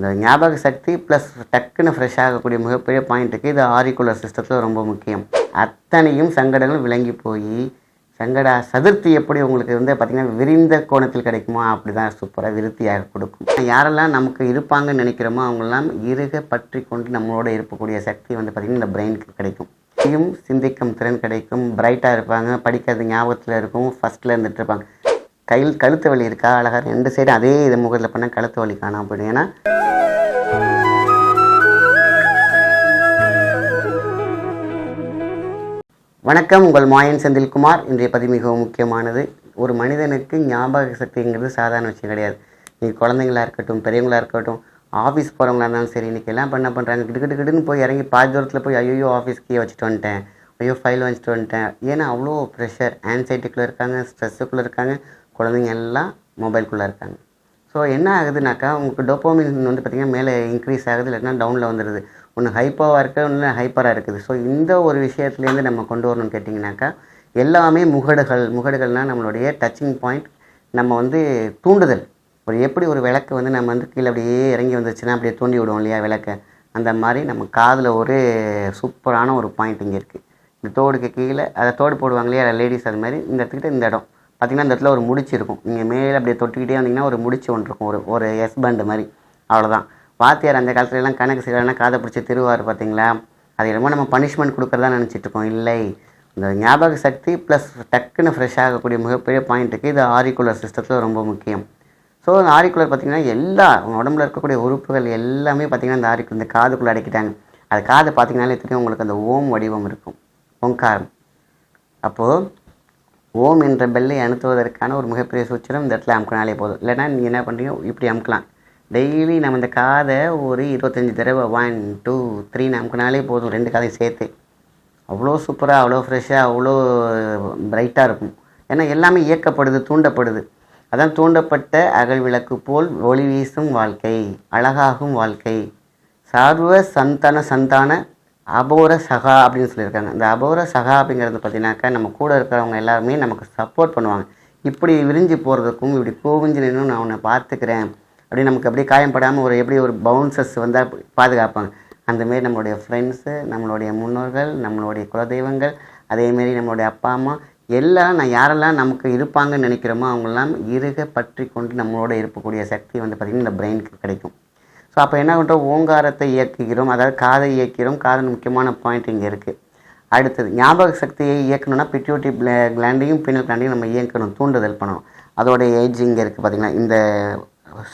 இந்த ஞாபக சக்தி ப்ளஸ் டக்குன்னு ஃப்ரெஷ் ஆகக்கூடிய மிகப்பெரிய பாயிண்ட்டுக்கு இது ஆரிக்குலர் சிஸ்டத்தில் ரொம்ப முக்கியம். அத்தனையும் சங்கடங்கள் விளங்கி போய் சங்கட சதுர்த்தி எப்படி உங்களுக்கு வந்து பார்த்திங்கன்னா விரிந்த கோணத்தில் கிடைக்குமோ அப்படி தான் சூப்பராக விருத்தியாக கொடுக்கும். யாரெல்லாம் நமக்கு இருப்பாங்கன்னு நினைக்கிறோமோ அவங்களெல்லாம் இருக பற்றி கொண்டு நம்மளோட இருக்கக்கூடிய சக்தி வந்து பார்த்திங்கன்னா இந்த பிரெயினுக்கு கிடைக்கும். சிந்திக்கும் திறன் கிடைக்கும். பிரைட்டாக இருப்பாங்க படிக்கிறது ஞாபகத்தில் இருக்கும் ஃபஸ்ட்டில் இருந்துகிட்டு இருப்பாங்க. கையில் கழுத்து வலி இருக்கா? அழகாக ரெண்டு சைடு அதே இது முகத்தில் பண்ணால் கழுத்து வலி காணாம போயிடும். ஏன்னா வணக்கம். உங்கள் மாயன் செந்தில்குமார். இன்றைய பதிவு மிகவும் முக்கியமானது. ஒரு மனிதனுக்கு ஞாபக சக்திங்கிறது சாதாரண விஷயம் கிடையாது. நீங்கள் குழந்தைங்களா இருக்கட்டும் பெரியவங்களா இருக்கட்டும் ஆஃபீஸ் போகிறவங்களா இருந்தாலும் சரி இன்றைக்கி எல்லாம் பண்ண பண்ணுறாங்க கிட்டு கிட்டு கிட்டுன்னு போய் இறங்கி பாதி தூரத்தில் போய் ஐயோ ஆஃபீஸ்க்கே வச்சுட்டு வந்துட்டேன். ஐயோ ஃபைல் வச்சுட்டு வந்துட்டேன். ஏன்னா அவ்வளோ ப்ரெஷர் ஆன்சைட்டிக்குள்ளே இருக்காங்க ஸ்ட்ரெஸ்ஸுக்குள்ளே இருக்காங்க. குழந்தைங்க எல்லாம் மொபைல்குள்ளே இருக்காங்க. ஸோ என்ன ஆகுதுனாக்கா உங்களுக்கு டோப்போமின் வந்து பார்த்திங்கன்னா மேலே இன்க்ரீஸ் ஆகுது இல்லைன்னா டவுனில் வந்துடுது ஒன்று ஹைப்போவாக இருக்குது ஒன்று ஹைப்பராக இருக்குது. ஸோ இந்த ஒரு விஷயத்துலேருந்து நம்ம கொண்டு வரணும்னு கேட்டிங்கனாக்கா எல்லாமே முகடுகள். முகடுகள்னால் நம்மளுடைய டச்சிங் பாயிண்ட் நம்ம வந்து தூண்டுதல். ஒரு எப்படி ஒரு விளக்கு வந்து நம்ம வந்து கீழே அப்படியே இறங்கி வந்துச்சுன்னா அப்படியே தூண்டி விடுவோம் இல்லையா விளக்கை. அந்த மாதிரி நம்ம காதில் ஒரு சூப்பரான ஒரு பாயிண்ட் இங்கே இருக்குது இந்த தோடுக்கு கீழே அதை தோடு போடுவாங்க இல்லையா லேடிஸ் அது மாதிரி இந்த இடத்துக்கிட்ட இந்த இடம். பார்த்திங்கன்னா இந்த இடத்துல ஒரு முடிச்சு இருக்கும். நீங்கள் மேலே அப்படியே தொட்டுக்கிட்டே வந்தீங்கன்னா ஒரு முடிச்சு ஒன்று இருக்கும். ஒரு ஒரு எஸ் பேண்டு மாதிரி. அவ்வளோதான் வாத்தியார் அந்த காலத்துலலாம் கணக்கு செய்யலாம் காதை பிடிச்சி திருவார் பார்த்தீங்களா அது என்னமோ நம்ம பனிஷ்மெண்ட் கொடுக்குறதா நினச்சிட்டு இருக்கோம். இல்லை. இந்த ஞாபக சக்தி ப்ளஸ் டக்குன்னு ஃப்ரெஷ் ஆகக்கூடிய மிகப்பெரிய பாயிண்ட்டுக்கு இது ஆரிக்குலர் சிஸ்டத்தில் ரொம்ப முக்கியம். ஸோ அந்த ஆரிக்குலர் பார்த்திங்கன்னா எல்லா உடம்புல இருக்கக்கூடிய உறுப்புகள் எல்லாமே பார்த்திங்கன்னா இந்த ஆரிக்குலர் இந்த காதுக்குள்ளே அடைக்கிட்டாங்க. அது காது பார்த்திங்கனாலே தெரியும் உங்களுக்கு அந்த ஓம் வடிவம் இருக்கும். ஓங்காரம் அப்போது ஓம் என்ற பெல்லை அழுத்துவதற்கான ஒரு மிகப்பெரிய சூச்சனம் இந்த இடத்துல அமுக்கினாலே போதும். இல்லைன்னா நீங்கள் என்ன பண்ணுறீங்க இப்படி அமுக்கலாம். டெய்லி நம்ம இந்த காதை ஒரு இருபத்தஞ்சி தடவை ஒன் டூ த்ரீ அமுக்கினாலே போதும் ரெண்டு காதையும் சேர்த்து. அவ்வளோ சூப்பராக அவ்வளோ ஃப்ரெஷ்ஷாக அவ்வளோ பிரைட்டாக இருக்கும். ஏன்னா எல்லாமே இயக்கப்படுது தூண்டப்படுது. அதான் தூண்டப்பட்ட அகல் விளக்கு போல் ஒளி வீசும் வாழ்க்கை அழகாகும் வாழ்க்கை. சர்வ சந்தான சந்தான அபோர சகா அப்படின்னு சொல்லியிருக்காங்க. இந்த அபோர சகா அப்படிங்கிறது பார்த்தீங்கன்னாக்கா நம்ம கூட இருக்கிறவங்க எல்லாருமே நமக்கு சப்போர்ட் பண்ணுவாங்க. இப்படி விரிஞ்சு போகிறதுக்கும் இப்படி கோவிஞ்சு நின்று நான் உன்னை பார்த்துக்கிறேன் அப்படி நமக்கு அப்படியே காயப்படாமல் ஒரு எப்படி ஒரு பவுன்சஸ் வந்தால் பாதுகாப்பாங்க. அந்தமாரி நம்மளுடைய ஃப்ரெண்ட்ஸு நம்மளுடைய முன்னோர்கள் நம்மளுடைய குலதெய்வங்கள் அதேமாரி நம்மளுடைய அப்பா அம்மா எல்லாம் நான் யாரெல்லாம் நமக்கு இருப்பாங்கன்னு நினைக்கிறோமோ அவங்கெல்லாம் இருக பற்றி கொண்டு நம்மளோட இருக்கக்கூடிய சக்தி வந்து பார்த்திங்கன்னா இந்த பிரெயினுக்கு கிடைக்கும். ஸோ அப்போ என்ன பண்ணுறோம் ஓங்காரத்தை இயக்குகிறோம். அதாவது காதை இயக்கிறோம். காதல் முக்கியமான பாயிண்ட் இங்கே இருக்குது அடுத்தது ஞாபக சக்தியை இயக்கணும்னா பிட்யூட்டி கிளாண்டையும் பின்னல் கிளாண்டையும் நம்ம இயக்கணும் தூண்டுதல் பண்ணணும். அதோட ஏஜ் இங்கே இருக்குது பார்த்திங்கன்னா இந்த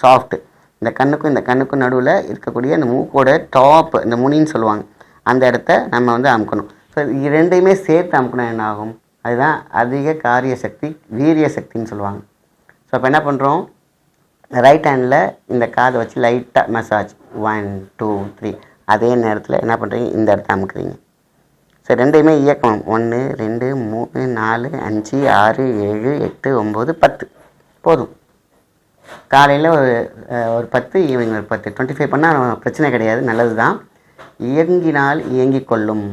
சாஃப்ட்டு இந்த கண்ணுக்கும் இந்த கண்ணுக்கும் நடுவில் இருக்கக்கூடிய அந்த மூக்கோட டாப் இந்த முனின்னு சொல்லுவாங்க. அந்த இடத்த நம்ம வந்து அமுக்கணும். ஸோ இது ரெண்டையுமே சேர்த்து அமுக்கணும் என்ன ஆகும்? அதுதான் அதிக காரிய சக்தி வீரிய சக்தின்னு சொல்லுவாங்க. ஸோ அப்போ என்ன பண்ணுறோம் ரைட் ஹேண்டில் இந்த காதை வச்சு லைட்டாக மசாஜ் ஒன் டூ த்ரீ அதே நேரத்தில் என்ன பண்ணுறீங்க இந்த இடத்த அமுக்குறீங்க. சரி ரெண்டையுமே இயக்கம் ஒன்று ரெண்டு மூணு நாலு அஞ்சு ஆறு ஏழு எட்டு ஒம்பது பத்து. போதும். காலையில் ஒரு ஒரு பத்து ஈவினிங் ஒரு பத்து. டுவெண்ட்டி ஃபைவ் பண்ணால் பிரச்சனை கிடையாது. நல்லது தான் இயங்கினால் இயங்கிக் கொள்ளும்.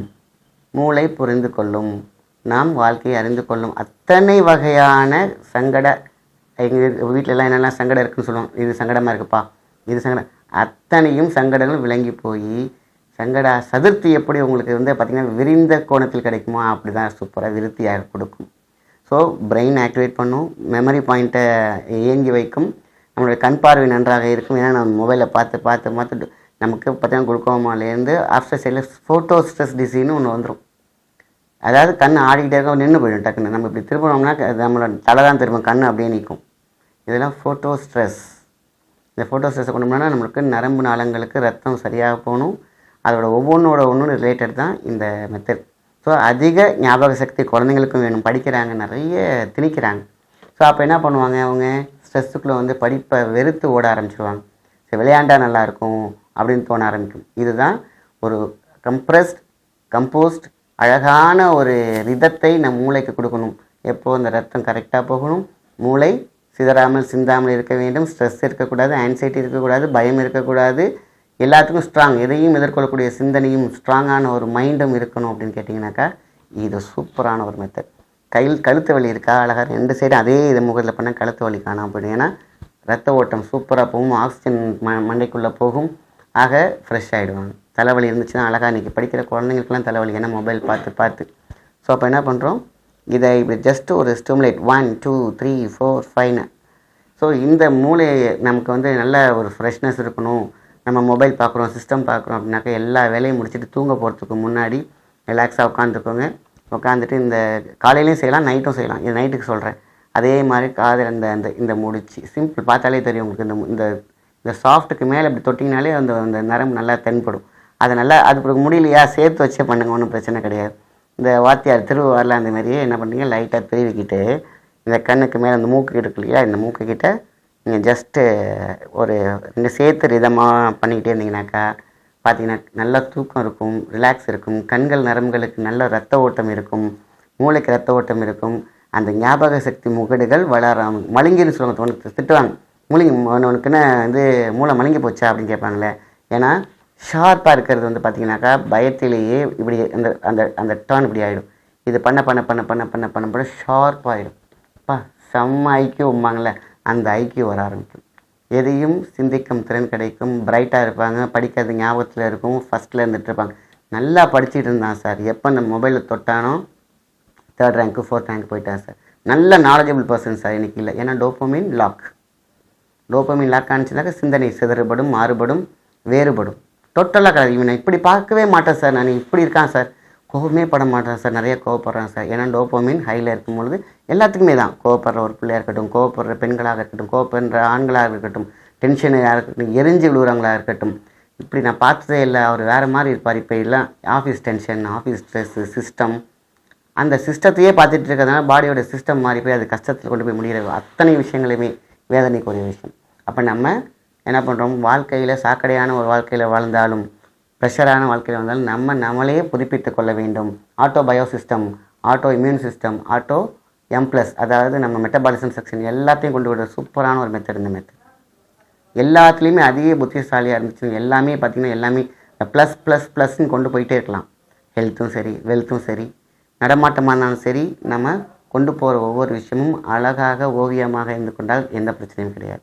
மூளை புரிந்து கொள்ளும். நாம் வாழ்க்கையை அறிந்து கொள்ளும். அத்தனை வகையான சங்கட எங்கள் வீட்டிலலாம் என்னெல்லாம் சங்கடம் இருக்குன்னு சொல்லுவோம். இது சங்கடமாக இருக்குப்பா. இது சங்கடம் அத்தனையும் சங்கடங்களும் விளங்கி போய் சங்கட சதுர்த்தி எப்படி உங்களுக்கு வந்து பார்த்திங்கன்னா விரிந்த கோணத்தில் கிடைக்குமோ அப்படி தான் சூப்பராக விருத்தியாக கொடுக்கும். ஸோ பிரெயின் ஆக்டிவேட் பண்ணும். மெமரி பாயிண்ட்டை இயங்கி வைக்கும். நம்மளுடைய கண் பார்வை நன்றாக இருக்கும். ஏன்னா நம்ம மொபைலை பார்த்து பார்த்து பார்த்து நமக்கு பார்த்தீங்கன்னா குளுக்கோமாலேருந்து ஆஃப்டர் சைடில் ஃபோட்டோ ஸ்ட்ரெஸ் டிசீன்னு ஒன்று வந்துடும் அதாவது கண் ஆடிக்கிட்டே இருக்க நின்று போயிடும் டக்குன்னு. நம்ம இப்படி திரும்பினோம்னா நம்மளோட தலை தான் திரும்ப கண் அப்படியே நிற்கும் இதெல்லாம் ஃபோட்டோ ஸ்ட்ரெஸ் இந்த ஃபோட்டோ ஸ்ட்ரெஸ்ஸை கொண்டு போனால் நம்மளுக்கு நரம்பு நாளங்களுக்கு ரத்தம் சரியாக போகணும். அதோட ஒவ்வொன்றோட ஒன்று ரிலேட்டட் தான் இந்த மெத்தட் ஸோ அதிக ஞாபக சக்தி குழந்தைங்களுக்கும் வேணும். படிக்கிறாங்க நிறைய திணிக்கிறாங்க. ஸோ அப்போ என்ன பண்ணுவாங்க அவங்க? ஸ்ட்ரெஸ்ஸுக்குள்ளே வந்து படிப்பை வெறுத்து ஓட ஆரம்பிச்சிருவாங்க. சரி விளையாண்டா நல்லாயிருக்கும் அப்படின்னு தோண ஆரம்பிக்கும். இதுதான் ஒரு கம்ப்ரஸ்ட் கம்போஸ்ட் அழகான ஒரு ரிதத்தை நம் மூளைக்கு கொடுக்கணும். எப்போது அந்த ரத்தம் கரெக்டாக போகணும்? மூளை சிதறாமல் சிந்தாமல் இருக்க வேண்டும். ஸ்ட்ரெஸ் இருக்கக்கூடாது ஆன்சைட்டி இருக்கக்கூடாது பயம் இருக்கக்கூடாது. எல்லாத்துக்கும் ஸ்ட்ராங் எதையும் எதிர்கொள்ளக்கூடிய சிந்தனையும் ஸ்ட்ராங்கான ஒரு மைண்டும் இருக்கணும் அப்படின்னு கேட்டிங்கனாக்கா இது சூப்பரான ஒரு மெத்தட் கையில் கழுத்து வலி இருக்கா? அழகாக ரெண்டு சைடும் அதே இது முகத்தில் பண்ணால் கழுத்து வலி காணாம போயிடும். ஏன்னா ரத்த ஓட்டம் சூப்பராக போகும் ஆக்சிஜன் ம மண்டைக்குள்ளே போகும். ஆக ஃப்ரெஷ் ஆகிடுவாங்க தலைவலி இருந்துச்சுன்னா அழகாக இன்றைக்கி படிக்கிற குழந்தைங்களுக்குலாம் தலைவலி. ஏன்னா மொபைல் பார்த்து பார்த்து. ஸோ அப்போ என்ன பண்ணுறோம் இதை இப்படி ஜஸ்ட் ஒரு stimulate one two three four ஃபைவ்னு ஸோ இந்த மூளையை நமக்கு வந்து நல்ல ஒரு ஃப்ரெஷ்னஸ் இருக்கணும். நம்ம மொபைல் பார்க்குறோம் சிஸ்டம் பார்க்குறோம் அப்படின்னாக்கா எல்லா வேலையும் முடிச்சுட்டு தூங்க போகிறதுக்கு முன்னாடி ரிலாக்ஸாக உட்காந்துக்கோங்க உட்காந்துட்டு இந்த காலையிலையும் செய்யலாம் நைட்டும் செய்யலாம். இது நைட்டுக்கு சொல்கிறேன் அதே மாதிரி காதில் அந்த அந்த இந்த முடிச்சு. சிம்பிள் பார்த்தாலே தெரியும் உங்களுக்கு இந்த இந்த இந்த சாஃப்ட்டுக்கு மேலே இப்படி தொட்டிங்கனாலே அந்த அந்த நரம்பு நல்லா தென்படும். அதை நல்லா அது முடியலையா? சேர்த்து வச்சே பண்ணுங்க ஒன்றும் பிரச்சனை கிடையாது. இந்த வாத்தியார் திருவாரில் அந்த மாதிரியே என்ன பண்ணுறீங்க லைட்டாக திருவிக்கிட்டு இந்த கண்ணுக்கு மேலே அந்த மூக்கு இருக்கு இல்லையா? இந்த மூக்கு கிட்ட நீங்கள் ஜஸ்ட்டு ஒரு நீங்கள் சேர்த்து ரிதமாக பண்ணிக்கிட்டே இருந்தீங்கனாக்கா பார்த்தீங்கன்னா நல்லா தூக்கம் இருக்கும் ரிலாக்ஸ் இருக்கும் கண்கள் நரம்புகளுக்கு நல்ல ரத்த ஓட்டம் இருக்கும் மூளைக்கு ரத்த ஓட்டம் இருக்கும் அந்த ஞாபக சக்தி முகடுகள் வளராம மழுங்கின்னு சொல்லுவாங்க உனக்கு திட்டுவாங்க. மூலிங்க உனக்குன்னு வந்து மூளை மழுங்கி போச்சா அப்படின்னு கேட்பாங்களே ஏன்னா ஷார்ப்பாக இருக்கிறது வந்து பார்த்தீங்கன்னாக்கா பயத்திலேயே இப்படி அந்த அந்த அந்த டர்ன் இப்படி ஆகிடும் இது பண்ண பண்ண பண்ண பண்ண பண்ண பண்ண பண்ண ஷார்ப் ஆகிடும் அப்பா செம்ம ஐக்கியம் உம்பாங்களே அந்த ஐக்கியம் வர ஆரம்பிக்கும். எதையும் சிந்திக்கும் திறன் கிடைக்கும். பிரைட்டாக இருப்பாங்க படிக்கிறது ஞாபகத்தில் இருக்கும் ஃபஸ்ட்டில் இருந்துட்டு இருப்பாங்க. நல்லா படிச்சுட்டு இருந்தான் சார். எப்போ இந்த மொபைலில் தொட்டானோ தேர்ட் ரேங்க்கு ஃபோர்த் ரேங்க் போயிட்டான் சார். நல்ல நாலேஜபிள் பர்சன் சார் இன்னைக்கு இல்லை. ஏன்னா டோப்போமின் லாக் டோப்போமின் லாக் ஆனிச்சுனாக்கா சிந்தனை சிதறுபடும் மாறுபடும் வேறுபடும். டோட்டலாக கிடையாது இவனை இப்படி பார்க்கவே மாட்டேன் சார். நான் இப்படி இருக்கான் சார். கோபமே பட மாட்டேன் சார். நிறைய கோவப்படுறேன் சார். ஏன்னா டோப்போமின் ஹையில் இருக்கும் பொழுது எல்லாத்துக்குமே தான். கோவப்படுற ஒரு பிள்ளையாக இருக்கட்டும் கோவப்படுற பெண்களாக இருக்கட்டும் கோவப்படுற ஆண்களாக இருக்கட்டும் டென்ஷனாக இருக்கட்டும் எரிஞ்சு விழுவுறவங்களாக இருக்கட்டும். இப்படி நான் பார்த்ததே இல்லை. அவர் வேறு மாதிரி இருப்பார். இப்போ எல்லாம் office tension office stress system அந்த சிஸ்டத்தையே பார்த்துட்டு இருக்கிறதுனால பாடியோட சிஸ்டம் மாறி போய் அது கஷ்டத்தில் கொண்டு போய் முடிகிற அத்தனை விஷயங்களுமே வேதனைக்குரிய விஷயம். அப்போ நம்ம என்ன பண்ணுறோம் வாழ்க்கையில் சாக்கடையான ஒரு வாழ்க்கையில் வாழ்ந்தாலும் ப்ரெஷரான வாழ்க்கையில் வாழ்ந்தாலும் நம்ம நம்மளையே புதுப்பித்து கொள்ள வேண்டும். Auto bio system auto immune system auto M plus அதாவது நம்ம மெட்டபாலிசம் செக்ஷன் எல்லாத்தையும் கொண்டு விடுற சூப்பரான ஒரு மெத்தட் இந்த மெத்தட் எல்லாத்துலேயுமே அதிக புத்திசாலியாக இருந்துச்சு எல்லாமே பார்த்திங்கன்னா எல்லாமே ப்ளஸ் ப்ளஸ் ப்ளஸ்ன்னு கொண்டு போயிட்டே இருக்கலாம். ஹெல்த்தும் சரி வெல்த்தும் சரி. நடமாட்டமாக இருந்தாலும் சரி நம்ம கொண்டு போகிற ஒவ்வொரு விஷயமும் அழகாக ஓவியமாக இருந்து கொண்டால் எந்த பிரச்சனையும் கிடையாது.